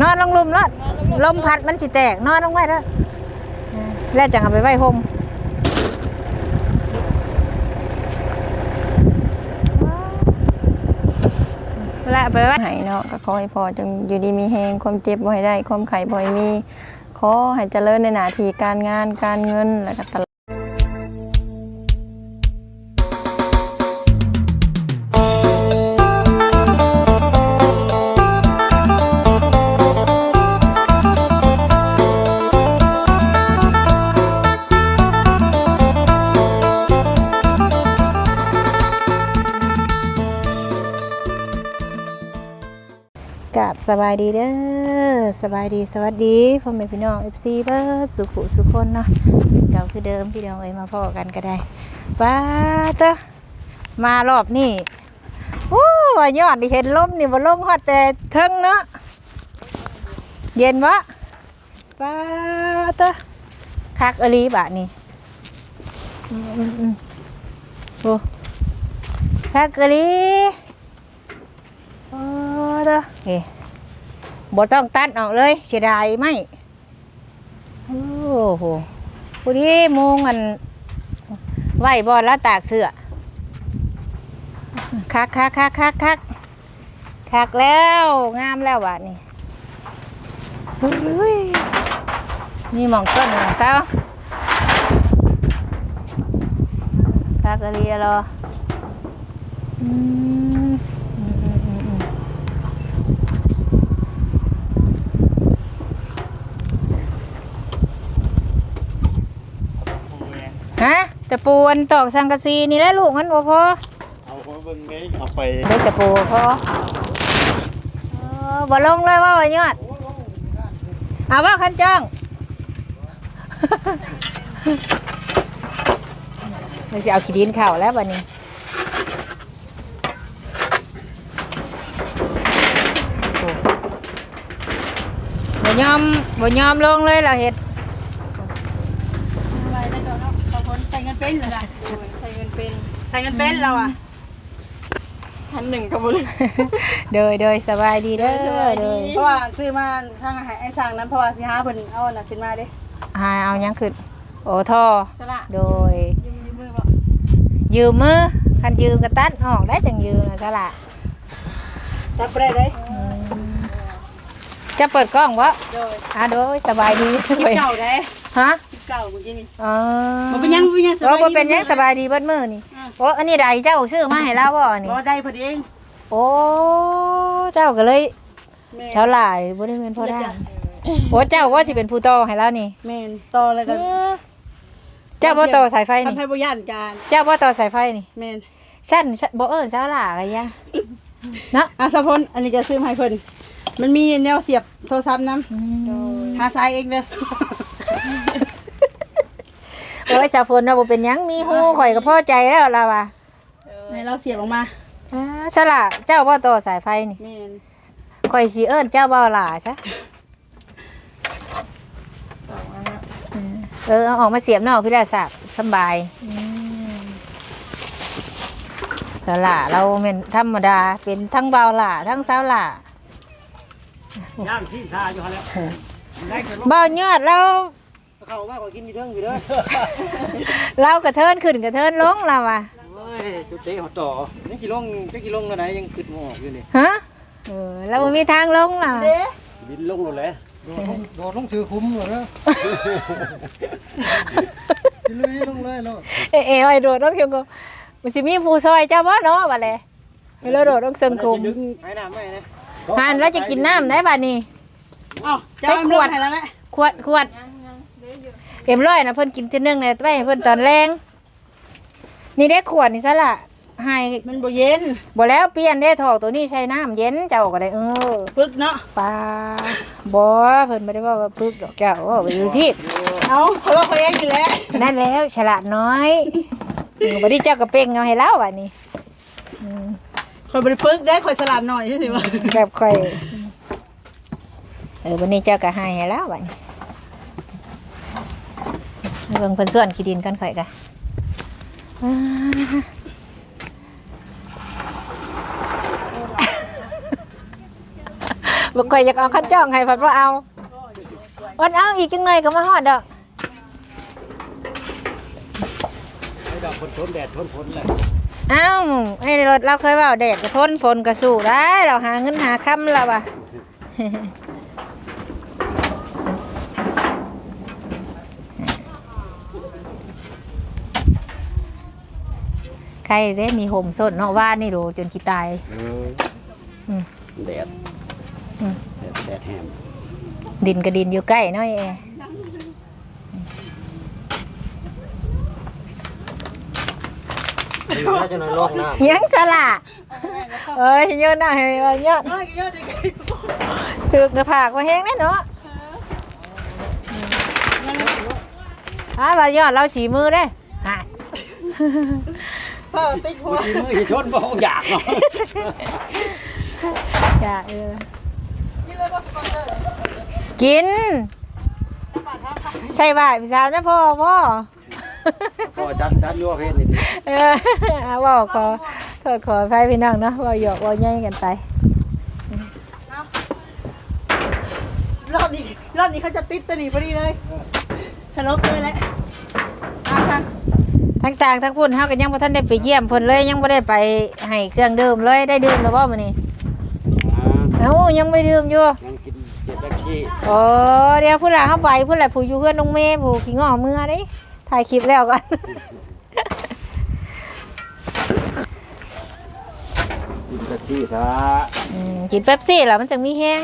นอนลงลุมแล้วลมพัดมันสิแตก นอนลงไว้แล้วแล้วจังเอาไปไว้ห่มและเอาไปไว้ให้เนาะก็ขอให้พอจงอยู่ดีมีแฮงความเจ็บบ่ให้ได้ ความไข้บ่ให้มี ขอให้เจริญในหน้าที่การงานการเงินแล้วก็ต สบายดีเด้อสบายดีสวัสดีพ่อแม่พี่น้อง FC เบิร์ดสุขุสุขคนเนาะเก่าคือเดิมพี่น้องเอ้ยมาพ่อกันก็ได้ป้าเตะมารอบนี้โอ้วยอดที่เห็นลมนี่ว่าลมฮอดแต่เทิงเนาะเย็นวะป้าเตะคักอลีบะนี่อืมอืมอืมโอ้คักอลีโอ้เด้เฮ้ บ่ต้องตัดออกเลยเสียดายไหมโอ้โหผู้ดีมุงอันไหวบอลแล้วตากเสื้อคักคักคักคักคักคักแล้วงามแล้วบาดนี้อุ้ยนี่มองต้นหมองเศร้าคักอะไรเรออืมอืมอืมอืมอืม ฮะตะ ปูอันตอกสังกะสีนี่แหละลูกมันบ่พอเอาเขาเบิ่งนี้เอาไปได้ตะปูพอเออบ่ลงเลยว่าว่ายอดเอาว่าคันจ้อง เราสิเอาขี้ดินเข่าแล้วบัดนี้โอ้บ่ยอมบ่ยอมลงเลยล่ะเฮ็ด อะไรได้ก่อนเนาะบางคนใส่เงินเป็นเหรอจ๊ะใส่เงิน เป็นใส่เงินเป็นเราอะพันหนึ่งกับบุญเดยเดยสบายดีเด้อเดยเพราะว่าซื้อมาทางอาหารไอ้สั่งนั้นเพราะว่าสิหาเพิ่นเอาน่ะขึ้นมาเด้หาเอายังขึ้นโอ้ท่อสละโดยยืมยืมมือบ่ยืมมือคันยืมกระตัดออกได้จังยืมนะสละรับบ่ได้เด้จะเปิดกล้องวะโดยอะโดยสบายดีคลิปเก่าเด้ฮะคลิป เก่าเมื่อกี้นี่อ๋อบ่เป็นหยังบ่เป็นหยังสโอ้บายดีบ่เป็นหยังสบายดีเบิดมือนี่อืมโอ้อันนี้ใดเจ้าซื้อมาให้เราบ่อันนี่บ่ได้พอดีเองโอ้เจ้าก็เลยแม่เช้าหลายบ่ได้เงินพอได้โอ้เจ้าว่าสิเป็นผู้ต่อให้เรานี่ แม่นต่อแล้วก็เจ้าบ่ต่อสายไฟทำนี่ให้บ่ย่านการเจ้าบ่ต่อสายไฟนี่แม่นฉันฉันบ่เอิ้นเช้าหลายก็ยังเนาะอะสะพนอันนี้จะซื้อมาให้เพิ่นมันมีแนวเสียบโทรศัพท์นำหาสายเองเด้อ โอ้ยจ่าฝนเราบ่เป็นหยังมีหูข่อยก็พอใจแล้วล่ะว่ะให้เราเสียบออกมาอ่าฉลาดเจ้าบ่ต่อสายไฟนี่แม่นข่อยสิเอิ้นเจ้าบ่หล่าซะเออเอาออกมาเสียบนอกพี่ดาศักดิ์สำบายสลาเราเป็นธรรมดาเป็นทั้งเบาหล่าทั้งสาวหล่า ย่างที่ทาอยู่หั่นแหล้วได้แต่เบายอดแล้ว เข้ามาก็กินอยู่เทิงอยู่เด้อเรากระเทินขึ้นกระเทินลงเราอะโอ้ยจุดเตะหัวต่อนี่กี่ลงจักกี่ลงแล้วไหนยังขึ้นบ่ออกอยู่นี่ฮะเออเราบ่มีทางลงเราเด้บินลงหมดแล้วโดดลงถือคุ้มหมดแล้วลุยลงเลยเนาะเอ๋เอ๋ไอ้โดดลงเขียวก็มันสิมีผู้ซอยเจ้าบ่เนาะบัดเลยให้เราโดดลงเซิงคุมดึงให้น้ำไม่นะหานแล้วจะกินน้ำได้บัดนี้เอ้าเจ้าใส่ขวดให้แล้วแหละขวดขวด เอ็มร้อยนะเพิ่นกินทีนึงเลยไปให้เพิ่นตอนแรงนี่ได้ขวดนี่ซะละให้มันบ่เย็นบ่แล้วเปลี่ยนได้ถอกตัวนี้ใช้น้ำเย็นเจ้าก็ได้เออปึกเนาะปลาบ่เพิ่นบ่ได้ว่าว่าปึกดอกเจ้าว่าไปอยู่ที่เอาเขาว่าเขาเองอยู่แล้วนั่นแล้วฉลาดน้อยอืมบ่ได้เจ้าก็เป่งเอาให้เราบัดนี้อืมคอยบ่ได้ปึกได้คอยสลัดหน่อยใช่สิว่าแบบค่อยเออวันนี้เจ้าก็ให้ให้แล้วบัดนี้ เบิ่งเพิ่นส่วนขี้ดินกันข่อยกะอ่าบ่ค่อยอยากเอาคันจ้องให้เพิ่นบ่เอาอดเอาอีกจังหน่อยก็มาฮอดดอกไอ้ดอกคนทนแดดทนฝนแหละเอ้าไอ้รถเราเคยเว่าแดดก็ทนฝนก็สู้ได้ เราหาเงินหาคำแล้วว่ะ ใครได้มีห่มส้นเนาะว่านี่ดูจนกี่ตายเอออืมแดดอืมแดดแดดแห้งดินกับดินอยู่ใกล้เน้อยเอน่าจะนอนลอกน้ยังสละเอ้ยเยอะหน่อยเอ้ยเยอะน้อยก็เยอะดีกว่าถึกหน้าผากมาแห้งแน่เนาะอ่าบายอดเราสีมือได้ฮะ พ่อติดหัว มือมือหิชนบ่อยากเนาะอย่าเออนี่เลยว่าสปอนเซอร์กิน ใส่บาทพี่สาวนะพ่อพ่อ พอจัดจัดยั่วเพศนี่เออเอาเว่าขอขอขอไปพี่น้องเนาะเว่าหยอกเว่าแย่งกันไป รอบนี้รอบนี้เขาจะติดตัวนี้พอดีเลยสลบเลยแหละเอาค่ะ ทั้งสร้างทั้งพุ่นเฮาก็ยังบ่ทันได้ไปเยี่ยมเพิ่นเลยยังบ่ได้ไปให้เครื่องดื่มเลยได้ดื่มแล้วบ่มื้อนี้อ่าเอ้ายังไม่ดื่มอยู่ยังกินเจ็ดแท็กซี่โอ้เดี๋ยวพุ่นล่ะเฮาไปพุ่นล่ะผู้อยู่เฮือนน้องเมย์ผู้ขี้ง้อเมื่อเด้ถ่ายคลิปแล้วก่อนกินแท็กซี่ซะอืมกินเป๊ปซี่ล่ะมันจังมีแฮง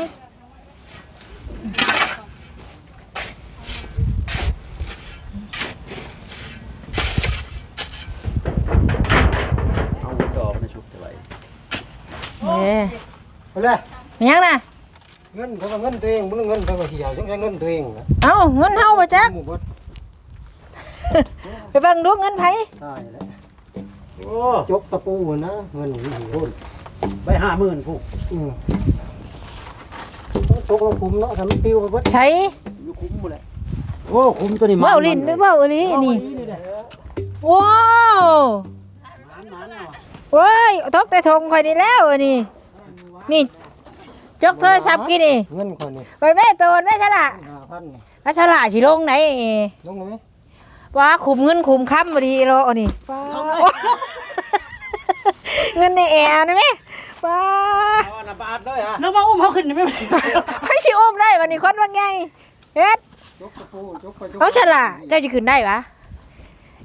เอาหัวดอกมาชุบจะไหว เอ้ยำ ไปเลยมีหยังน่ะเงินเขาก็เงินตัวเองบ่เงินเขาก็เหี่ยวต้องใช้เงินตัวเองนะเอ้าเงินเฮาบ่จักหมู่บ่ไปเบิ่งดูเงินไผตายแล้วโอ้จกตะปูนะเงินหิวโน่นไปห้าหมื่นผู้อืมตกลงคุมเนาะทำมันปิวไปเบิดใช้อยู่คุ้มหมดเลยโอ้คุ้มตัวนี้เว้าลิ้นหรือเว้าอีหลีนี่ว้าวมันมันเอา เว้ยทกแต่ทงข่อยนี่แล้วอันนี้นี่จกโทรศัพท์กินนี่เงินคนนี่ไปแม่โตนแม่ฉลาห้าพันแม่ฉลาสิลงไหนลงเลยไหมว่าขุมเงินขุมค้ำบ่ดีโลอันนี้ป้าเงินในแอร์นะแม่ป้าเอาอันนะบาทเลยฮะน้องมาอุ้มเขาขึ้นได้ไหมไผสิอุ้มได้วันนี้คนว่าไงเฮ็ดจกตะปูจกไปจกเอาฉลาเจ้าสิขึ้นได้ปะ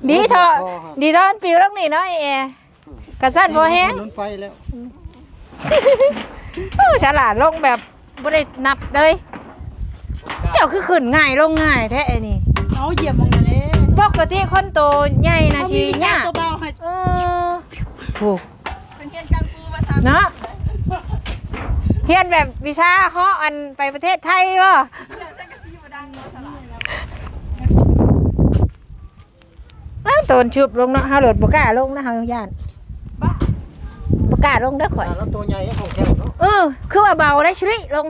ดีเถอะดีเถอะมันปิวลังนี่เนาะไอ้แอร์ กระสั้นพอแห้งล้นไปแล้วโอ้ฉลาดลงแบบบ่ได้นับเลย เจ้าคือขึ้นง่ายลงง่ายแท้ไอ้นี่เอาเหยียบมองอย่างนี้ปกติคนโตใหญ่นะชีเนี่เนี่ยยตัวเบาให้เออโอ้เป็นเกณฑ์กังฟูมาทำเนาะเฮียนแบบวิชาเฮาะอันไปประเทศไทยบ่อ้าวโตนชุบลงเนาะเฮาโหลดบ่กล้าลงนะเฮาย่าน บ่กล้าลงเด้อข่อย แล้วตัวใหญ่ของแก้วเนาะเออ คือว่าเบาได้ชริลง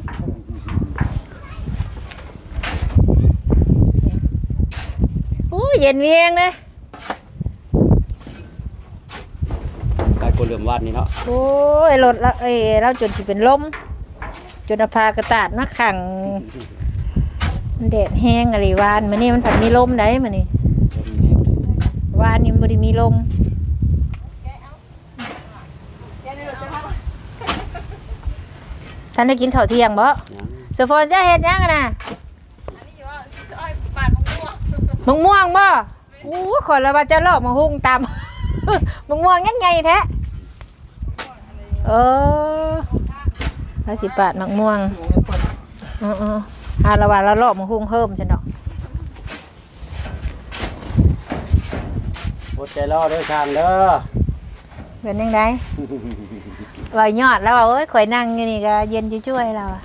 โอ้ยเย็นเวียงเลยกายกลัวเหลื่อมวาดนี่เนาะโอ้ยรถละเอ้ยเราจนสิเป็นลม จนเอาพากระตาดมาขัง มันแดดแห้งอะไรวานมันนี่มันผัดมีลมได้มันนี่วานนี่มันบ่ได้มีลม ฉันได้กินข้าวเที่ยงบ่สฟอนจะเฮ็ดหยังกันน่ะมังม่วงบ่โอ้ขอยละว่าจะลอกมังหุงตามมังม่วงยังไงแท้เออแล้วสิปาดมังม่วงเออเออหาละว่าเราลอกมังหุงเพิ่มจันดอกอดใจรอเด้อทางเด้อเป็นยังไง ลอยยอดแล้วว่าเอ้ยข่อยนั่งอยู่นี่ก็เย็นจะช่วยเราอะ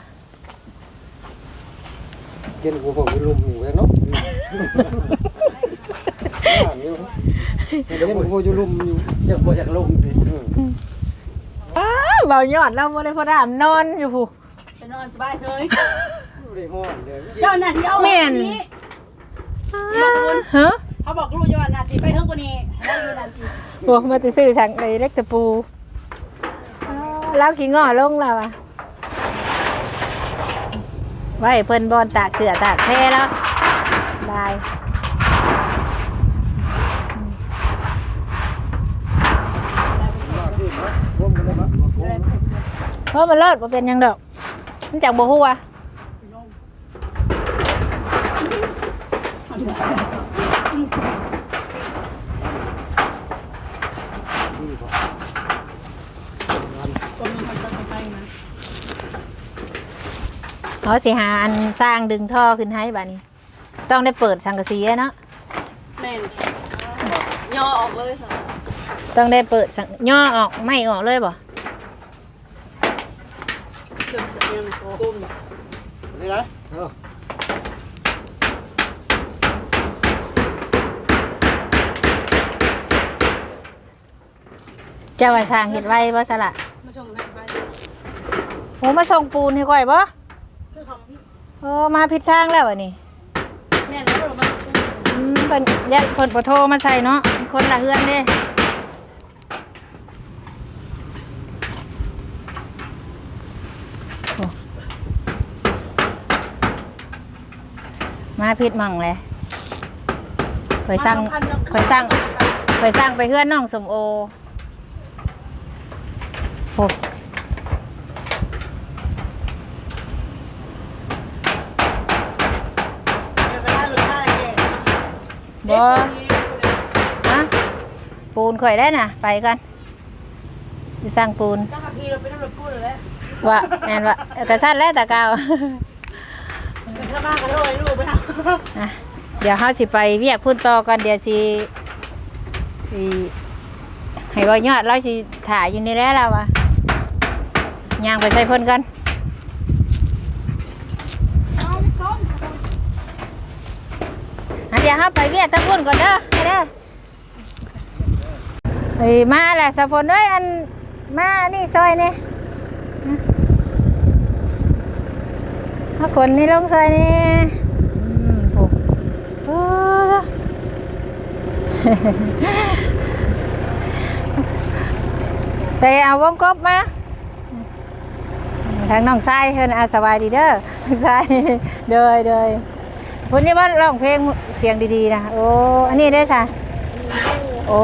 กินกูผมไปลุมอยู่แล้วเนาะเดี๋ยวมันกูจะลุมอยู่อยากบ่อยากลงสิอ้าวเบายอดเราบ่ได้พอดามนอนอยู่ผู้จะนอนสบายเลยเลยห้อนเลยเจ้าหน้าที่เอาแม่นนี้ฮะเขาบอกลูกจะว่าหน้าที่ไปเพิ่มกว่านี้ให้ดูหน้าที่พวกมาติซื้อสั่งไอ้เล็กตะปู เราวแล้วกี่งอลงแล้วอะไว้เพิ่นบอนตากเสือตากแพรแล้วได้ร่วมกันเลยเพราะมันเลิศบ่เป็นยังดอกมันจากบ่ฮู้ว่า คนมันคนไปไปนะ เขาสิหาอันสร้างดึงท่อขึ้นให้บัดนี้ ต้องได้เปิดสังกะสีอะเนาะแม่นย่อออกเลยสิต้องได้เปิดสังย่อออกไม่ออกเลยบ่เกือบจะยังกุ้มนี่นะเออเจ้าว่าสร้างเฮ็ดไว้บ่สละมาชมแม่ไปโหมาส่งปูนให้ก่อยบ่คือของ พี่เออมาผิดทางแล้วอันนี้แม่นแล้วมาอืมเพิ่นยัดเพิ่นบ่โทรมาใส่เนาะคนละเฮือนเด้โอ้มาผิดหมั่งเลยข่อยสั่งข่อยสั่งข่อยสั่งไปเฮือนน้องสมโอโอ้ เวลาหรือท่าแก่ บ่ฮะ ปูนข่อยได้น่ะ ไปกันสิสั่งปูนตั้งทีเราไปน้ำรถพูดเลยว่าแน่นว่าเออกระสั้นแล้วตะกาวเป็นข้ามากระโดดลูกไปทอะเดี๋ยวเฮาสิไปเวียกพุ่นต่อกันเดี๋ยวสิสิให้บ่ยอดเราสิถ่ายอยู่นี่แหล้วล่ะวะย่างไปใส่เพิ่นกันำเอาชมอะเดี๋ยวเฮาไปเวียกทั้งพุ่นก่อนเด้อไปเด้อเฮ้ยมาแหละสะพนเอ้ยอันมานี่ซอยนี่เอาคนนี่ลงซอยนี่โอ้โอ้ไปเอาวงกบมาทางน้องทรายเพิ่นอาสบายดีเด้อน้องทรายเดยเดยพุ่นนี่ว่าร้องเพลงเสียงดีๆนะโอ้อันนี้ได้อจ้ะโอ้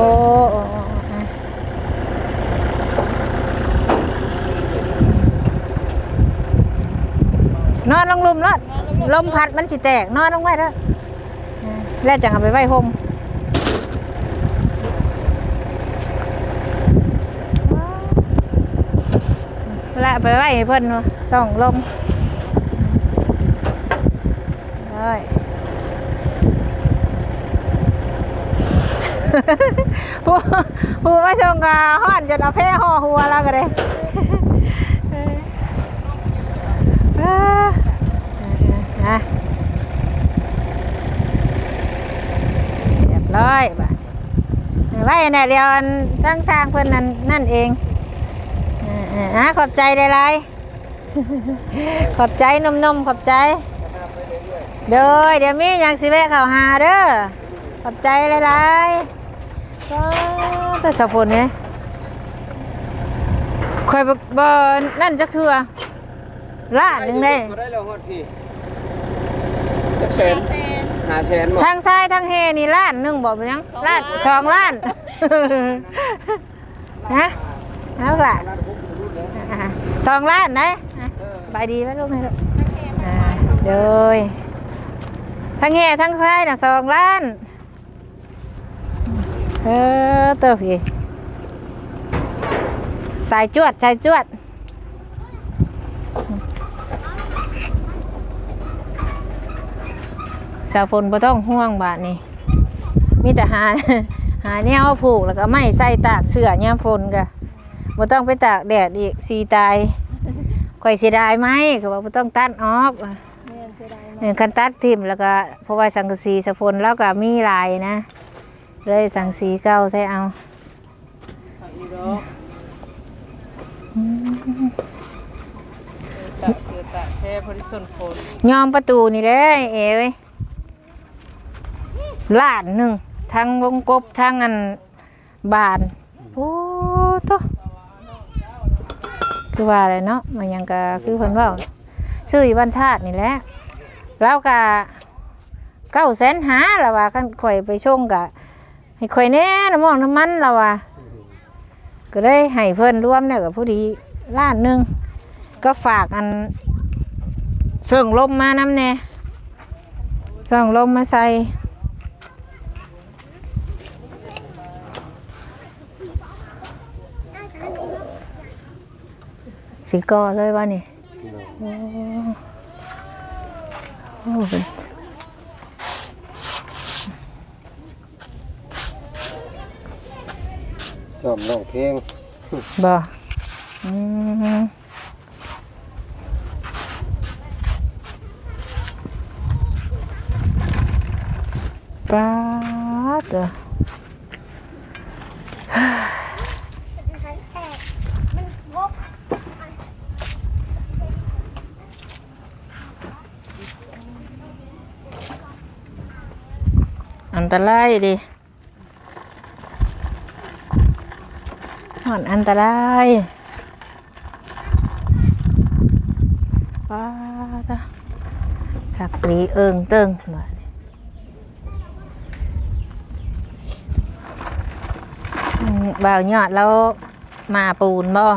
โอ้โอ้อะนอนลงลุ มแล้วลมพัดมันสิแตกนอนลงไว้เด้ออ่าแล้วจังเอาไปไว้ห่มละไปไว้เพิ่นเนส่องลมได้ผู้ผู้มาชงกาฮ้อนจนเอาแพ้ห่อหัวแล้วก็เลยเออนะเรียบร้อยบ่ะไว้เนี่ยเดียวอันทั้งสร้างเพิ่นนั่นนั่นเองอ่าขอบใจได้ไรขอบใจนมนมๆขอบใจเดี๋ยเดี๋ยวมีอย่างสิแวะข้าวหาเด้อขอบใจหลายๆก็แต่สะพนเนี่ยคอยบ่บ่นั่นจักเทื่อล้านหนึ่งได้ได้แล้วฮอดพี่จักแสน หาแสนบ่ทางซ้ายทางเฮนี่ล้านหนึงบอกไปยังล้านสองล้านฮะเอาล่ะอ่าสองล้านนะอะบายดีไหมลูกไหมลูกอ่าเดยทั้งแห่ทั้งซ้ายน่ะสองล้าน เออเตัวพี่สายจวดสายจวด สาวฝนบ่ต้องห่วงบาทนี่มีแต่หาหาแนวผูกแล้วก็ไม่ใส่ตากเสื้อยามฝนกะบ่ต้องไปตากแดดอีกสีตายข่อยเสียดายไหมก็ว่าบ่ต้องตัดออกว่ะเออคันตัดทิ่มแล้วก็เพราะว่าสังกะสีสะพนแล้วก็มีลายนะ เลยสังสีเก่าใส่เอาอีดอกตะเสือตะแท้พอดีส่วนคนยอมประตูนี่แหละเอ๋เว้ย ล้านหนึ่งทั้งวงกบทั้งอันบานโอ้โตคือว่าอะไรเนาะมันยังก็คือเพิ่นเว้าซื้ออยู่บ้านธาตุนี่แหละแล้วก็เก้าแสนหาล้วว่าคันข่อยไปชงกะให้ข่อยแน่น้ำมองน้ำมันล้วว่าก็ได้ให้เพิ่นร่วมเนี่ยกับผู้ดีล้านหนึ่งก็ฝากอันเสื่องลมมาน้ำแน่เสื่องลมมาใส่ สีกอเลยว่านี่โอ้โอ้เป็นซ้อมร้องเพลงบ่อืมป้าดเตรายดิมันอันตรายป้าดอะขักปรีเอิงเติงมาอืมบ่าวยอดแล้วมาปูนบ่เบิ่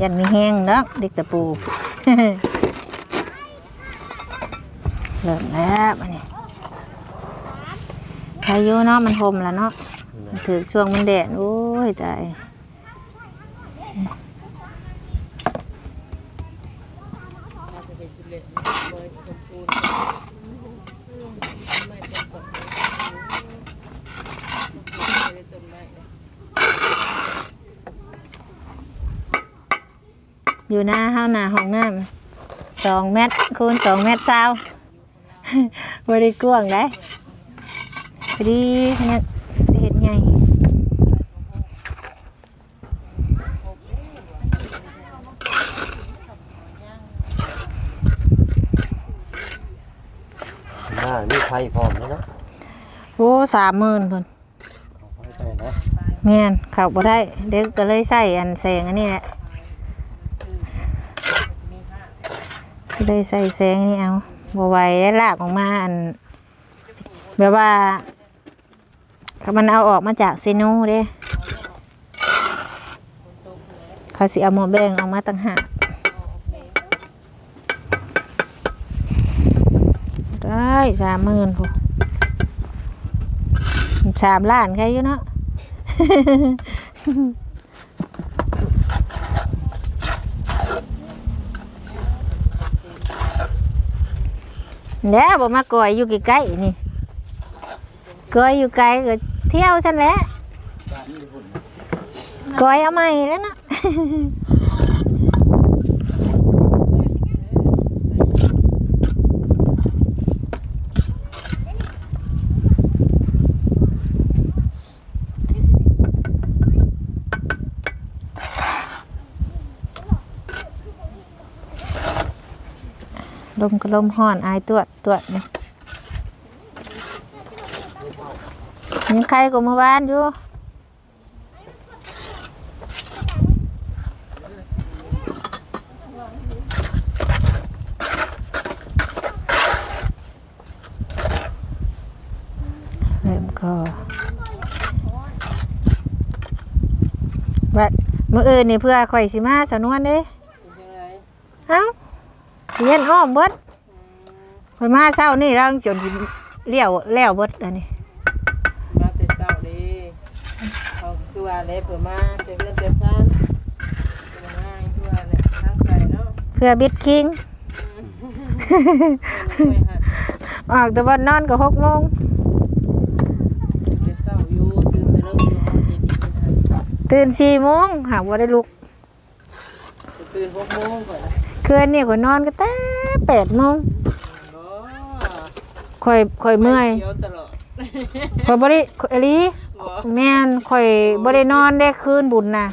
ยันมีแห้งเนาะเด็กตะปูเริ่มแล้วมาเนี่ยพายุเนาะมันห่มแล้วเนาะถือช่วงมันแดดโอ้ยตาย เมตรคูณสองเมตรซาวบ่ไดิกว้างได้พอดีเนี่ยเห็ดใหญ่มามีไฟพร้อมไหมนะโอ้สามหมื่นคนเอาไฟไปนะแม่นเข้าบ่ได้ เด็กก็เลยใส่อันแสงอันนี้แหละ เลยใส่แสงนี่เอาบ่ไหวได้ลากออกมาอันแบบว่ามันเอาออกมาจากซีนูเด้เขาสิเอาหมอแบ่งออกมาต่างหากได้สามหมื่นพอสามล้านใครอยู่เนาะ แล้วบ่มาก่อยอยู่ใกล้ๆนี่ก่อยอยู่ไกลก็เที่ยวฉันแหละก่อยเอาใหม่แล้วเนาะ ลมก็ลมห้อนอายตรวจตรวจนี่ยังใครก็เมื่อวานอยู่เริ่มก็บัดมื่ออื่นนี่เพื่อข่อยสิมาสำนวนเด้เป็นยังไงเอ้า เรียนอ้อมเบิดข่อยมาเช้านี่เราจนเลี้ยวแล้วเบิดอันนี้มาแต่เช้าดีเขาคือว่าเล็บเปิดมาเต็มเล่นเต็มซ่านเป็นง่ายคือว่าเนี่ยทางไกลเนาะเพื่อบิดคิงไม่ค่อยหัดออกแต่วันนอนก็หกโมงแต่เช้าอยู่ตื่นแต่เริ่มอยู่ห้องเย็นอีกเป็นหัดตื่นสี่โมงหากว่าได้ลุกตื่นหกโมงก่อนนะ คืนนี่ข่อยนอนก็แต่แปดโมงโอ้ข่อยข่อยเมื่อยเขียวตลอดข่อยบ่ได้ข่อยอหลีบ่แม่นข่อยบ่ได้นอนได้คืนบุญน่ะ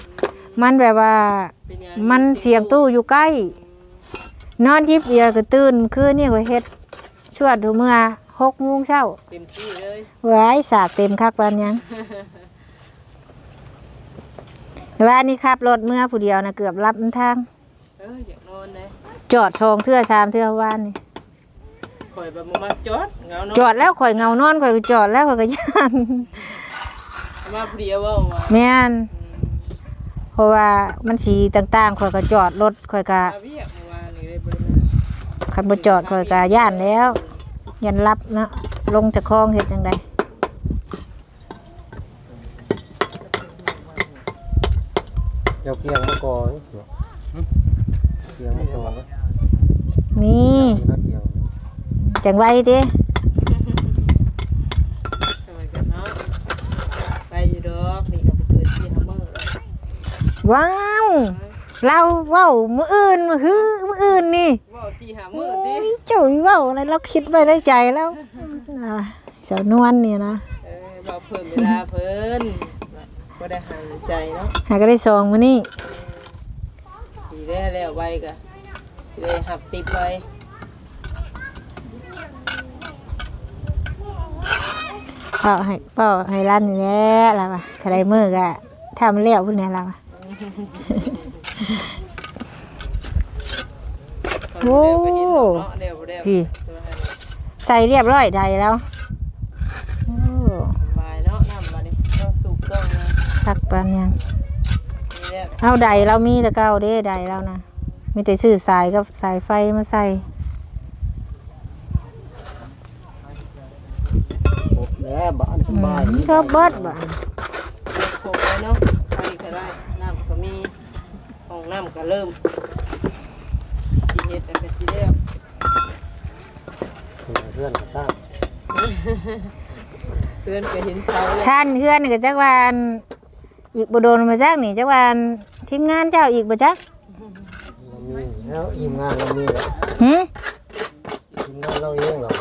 มันแบบว่าเป็นยังมันเสียงตู้อยู่ใกล้ นอนยิบเดียวก็ตื่นคืนนี่ข่อยเฮ็ดชวดทุเมื่อหกโมงเช้าเต็มที่เลยไว้สากเต็มคักปานหยังว่านี่ขับรถเมื่อผู้เดียวนะเกือบรับทางเอออยากนอนนะจอดชองเทื่อสามเทื่อวานนี่ข่อยแบบบ่มาจอดเหงาเนาะจอดแล้วข่อยเงานอนข่อยก็จอดแล้วข่อยก็ย่านมาผู้เดียวเว่าว่าแม่นเพราะว่ามันสีต่างๆข่อยก็จอดรถข่อยก็มาเวียกเมื่อวานนี่เลยบ่ได้มาคันบ่จอดข่อยก็ย่านแล้วยันรับเนาะลงจากคลองเฮ็ดจังไดเกี่ยวเกียงมาก่อน เกียงมาก่อนนี่นักเกี่ยวจังไว้ติสมัยกันเนาะไปอยู่ดอกนี่ก็บ่เกิน4 5มื้อแล้วว้าวเราเว้ามื้ออื่นมื้อฮื้อมื้ออื่นนี่เว้า4 5โอ้มื้อติยเจ้าเว้าอะไรเราคิดไว้ในใจแล้วอ่าสาวนวลนี่นะเออเว้าเพิ่มเวลาเพิ่นบ่ได้ห่างใจเนาะหาก็ได้ซองมื้อนี้สิ ได้แล้วไว้ก็สิได้หับติบไว้เป่าให้เป่าให้ร้านนี่แหละล่ะว่ะถ้าได้มื้อก็ทำแล้วพุ่นเนี่ยล่ะว่ะ โอ้เดี๋ยวก็เห็นดอกเนาะเดี๋ยวบ่ได้พี่ตัวให้ใส่เรียบร้อยใดแล้วโอ้สบายเนาะน้ำบัดนี้ต้องสูบต้องนะคักปานยังนี่แหละ เอาใดเรามีแต่เก่าเด้ใดแล้วนะมีแต่ซื้อสายกับสายไฟมาใส่ครบแล้วบ้านสอืบายมก็เบิดบ่โขกไว้เนาะไฟก็ได้น้ำก็มีห้องน้ำก็เริ่มสิเฮ็ดแต่ก็สิแล้วเพื่อนตั้งเพื่อนก็เห็นเสาแล้วท่านเฮือนนี่ก็จักวาอัน อีกบ่โดนมาจักนี่จักวาอันทีมงานเจ้าอีกบ่จักเรามีแล้วทีมงานเรามีแล้วหึทีมงานเราเองเหรอ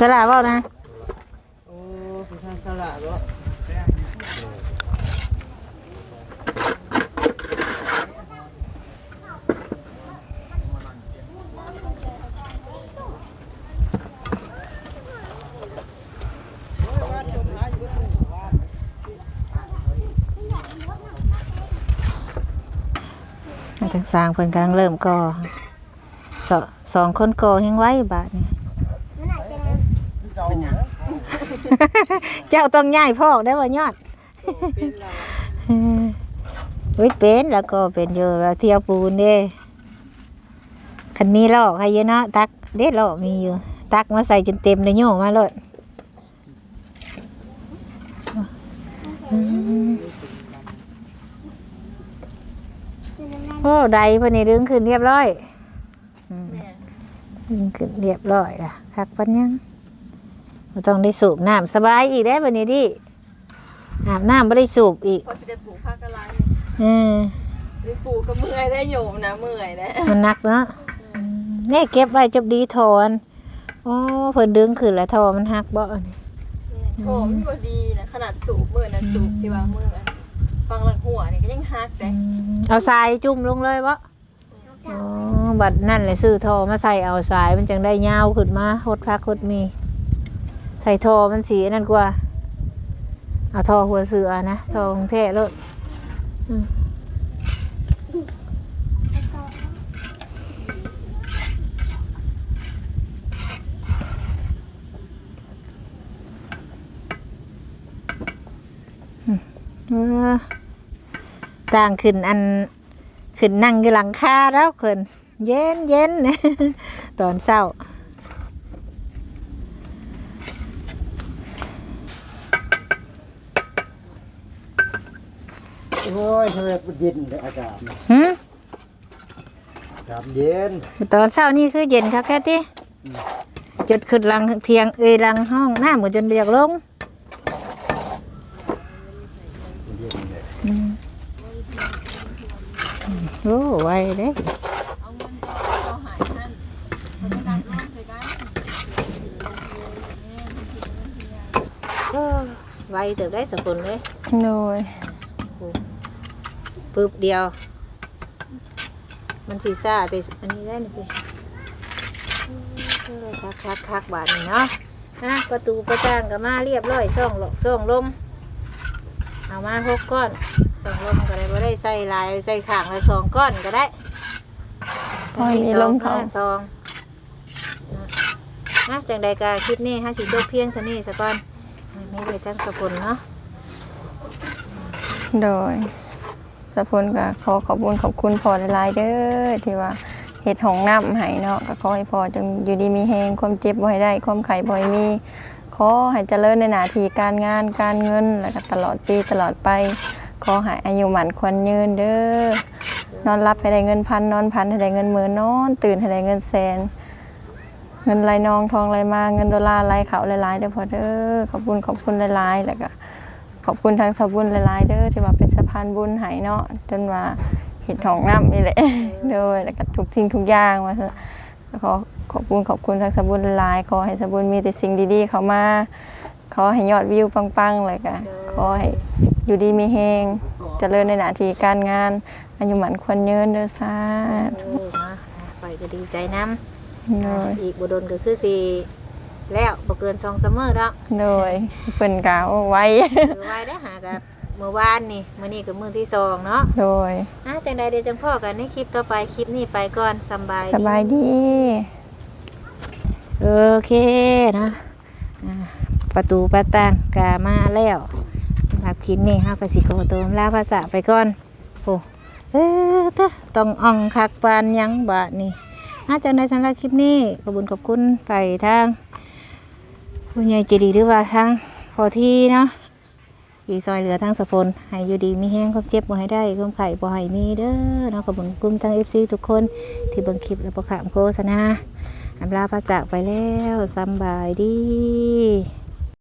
สละเว้านะ โอ้ผู้ชายฉลาดบ่ ทางสร้างเพิ่นกำลังเริ่มก่อสอสองคนก่อแฮงไว้บาดนี้เจ้าต้องย้ายพ่อกได้บ่ยอดเป็นเราเว้ยเป็นแล้วก็เป็นอยู่แล้วเที่ยวปูนเด้คันมีลอกให้เยอะเนาะตักเด็ดลอกมีอยู่ ตักมาใส่จนเต็มเลยโย่มาเลยอืมโอ้ใดเพิ่นนี่ดึงขึ้นเรียบร้อยอืมดึงขึ้นเรียบร้อยล่ะคักปันยังบ่ต้องได้สูบน้ำสบายอีกได้บัดนี้ดิอาบน้ำบ่ได้สูบอีกพอสิได้ปลูกผักกะลายเออได้ปลูกก็เมื่อยได้โยมนะเมื่อยนะมันหนักเนาะนี่เก็บไว้จบดีทอนอ๋อเพิ่นดึงขึ้นแล้วทอมันหักบ่อันนี้โถมันบ่ดีนะขนาดสูบมื้อนะสูบที่ว่ามื้ออะ ฟังหลังหัวนี่ก็ยังฮักได้เอาทรายจุ่มลงเลยบ่อ๋อบัดนั่นแหละซื้อทอมาใส่เอาสายมันจังได้ยาวขึ้นมาหดพักหดมี ใส่ทอมันสีนั่นกว่า เอาทอหัวเสือนะทอของแท้เลยอืมอืมเออ ต่างขึ้นอันขึ้นนั่งอยู่หลังคาแล้วขึ้นเย็นเย็นตอนเช้าโอ้ยทำไมมันเย็นเลยอากาศเนี่ยหืมอากาศเย็น ตอนเช้านี่คือเย็นครับแค่ที่จดขึ้นหลังเทียงเอยหลังห้องหน้าเหมือนจนเรียกลง โอ้ไวเด้เออไวเติบได้สักคนเลยโดยปึ๊บเดียว มันสีซ่าแต่อันนี้ได้นึ่คักคักคักบาทนี่เนาะนะประตูประจานก็มาเรียบร้อยช่องหลอกช่องลมเอามาหกก้อน สองลมก็ได้บ่ได้ใส่ลายใส่ข้างละสองก้อนก็ได้พอมีลมเขาอซองนะจังใดกาคลิปนี้ฮะสิจบเพียงเท่านี้สักก่อนไม่ไปทั้งสกุลเนาะ โดยสะพนก็ขอขอบคุณขอบคุณพอหลายๆเด้อที่ว่าเฮ็ดห้องน้ำให้เนาะก็ขอให้พอจงอยู่ดีมีแฮงความเจ็บบ่ให้ได้ ความไข้บ่ให้มี ขอให้เจริญในหน้าที่การงานการเงินแล้วก็ตลอดปีตลอดไป ขอให้อายุหมันควรยืนเด้อนอนรับให้ได้เงินพันนอนพันให้ได้เงินหมื่นนอน ตื่นให้ได้เงินแสนเงินไหลนองทองไหลมาเงินดอลลาร์ไหลเขาหลายๆเด้อพอเด้อขอบคุณขอบคุณหลายๆแล้วก็ขอบคุณทางสะบุญหลายๆเด้อที่ว่าเป็นสะพานบุญให้เนาะจนว่าเห็ดของน้ำนี่แหละเด้อแล้วก็ทุกสิ่งทุกอย่างว่าซะขอขอบคุณขอบคุณทางสะบุญหลายขอให้สะบุญมีแต่สิ่งดีๆ เข้ามาขอให้ยอดวิวปังๆเลยก็ขอให้ อยู่ดีมีแฮงเจริญในหน้าที่การงานอายุหมันควรยืนเด้อสาธุเออมาไปก็ดีใจน้โดยำอีกบดนก็คือสีแล้วบ่เกินสองซัมเมอร์ดอกโดยเพิ่นกล่าวไว้มือไว้ได้อหากับเมื่อวานนี่มื้อนี้ก็มื้อที่สองเนาะโดยอะจังใดเดี๋ยวจังพ่อกันในคลิปต่อไปคลิปนี้ไปก่อนสำบายดี สบายดี โอเคนะอ่าประตูประต่างกามาแล้วสำห รับคลิปนี้เฮาก็สิขอตัวลาพระจาไปก่อนโอ้เออเด้อต้องอ่องคักปานยังบาดนี่อาจังใดสำหรับคลิปนี้ขอบคุญขอบคุณไปทางผู้ใหญ่ใจดีหรือว่าทางพอที่เนาะอีซอยเหลือทางสะพนให้อยู่ดีมีแห้งความเจ็บบ่ให้ได้ความไข่บ่ให้มีเด้อเนาะขอบคุญกลุ่มทาง FC ทุกคนที่เบิ่งคลิปและประขามโฆษณาอำลาพระจากไปแล้วสำบายดี